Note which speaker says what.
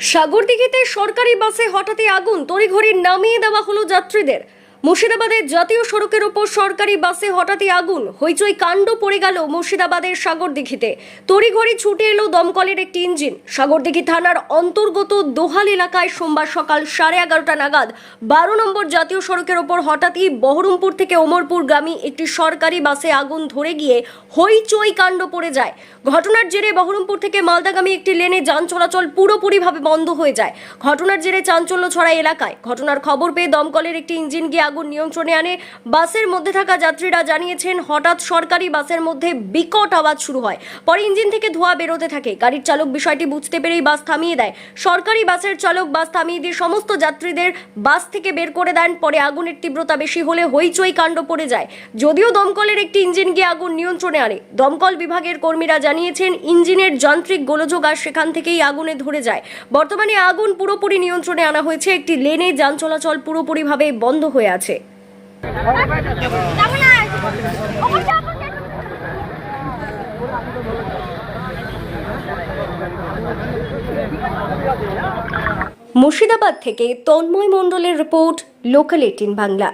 Speaker 1: সাগরদিঘিতে সরকারি বাসে হঠাৎই আগুন তড়িঘড়ি নামিয়ে দেওয়া হলো যাত্রীদের। মুর্শিদাবাদের জাতীয় সড়কের ওপর সরকারি বাসে হঠাৎই আগুন। হইচই কাণ্ড পড়ে গেল মুর্শিদাবাদের সাগরদিঘিতে। তড়িঘড়ি ছুটে এলো দমকলের একটি ইঞ্জিন। সাগরদিঘি থানার অন্তর্গত দোহাল এলাকায় সোমবার সকাল সাড়ে এগারোটা নাগাদ বারো নম্বর জাতীয় সড়কের ওপর হঠাৎই বহরমপুর থেকে ওমরপুরগামী একটি সরকারি বাসে আগুন ধরে গিয়ে হইচই কাণ্ড পড়ে যায়। ঘটনার জেরে বহরমপুর থেকে মালদাগামী একটি লেনে যান চলাচল পুরোপুরিভাবে বন্ধ হয়ে যায়। ঘটনার জেরে চাঞ্চল্য ছড়া এলাকায়। ঘটনার খবর পেয়ে দমকলের একটি ইঞ্জিন গিয়ে আগুন নিয়ন্ত্রণে আনে। বাসের মধ্যে থাকা যাত্রীরা জানিয়েছেন, হঠাৎ সরকারি বাসের মধ্যে বিকট আওয়াজ শুরু হয়। পরে ইঞ্জিন থেকে ধোঁয়া বেরোতে থাকে। গাড়ির চালক বিষয়টি বুঝতে পেরেই বাস থামিয়ে দেয়। সরকারি বাসের চালক বাস থামিয়ে দিয়ে সমস্ত যাত্রীদের বাস থেকে বের করে দেন। পরে আগুনের তীব্রতা বেশি হলে হইচই কাণ্ড পড়ে যায়। যদিও দমকলের একটি ইঞ্জিন গিয়ে আগুন নিয়ন্ত্রণে আনে। দমকল বিভাগের কর্মীরা জানিয়েছেন, ইঞ্জিনের যান্ত্রিক গোলযোগ আর সেখান থেকেই আগুনে ধরে যায়। বর্তমানে আগুন পুরোপুরি নিয়ন্ত্রণে আনা হয়েছে। একটি লেনে যান চলাচল পুরোপুরিভাবে বন্ধ হয়ে আছে।
Speaker 2: যাব
Speaker 1: মুর্শিদাবাদ থেকে তন্ময় মণ্ডলের রিপোর্ট লোকাল এইটিন বাংলা।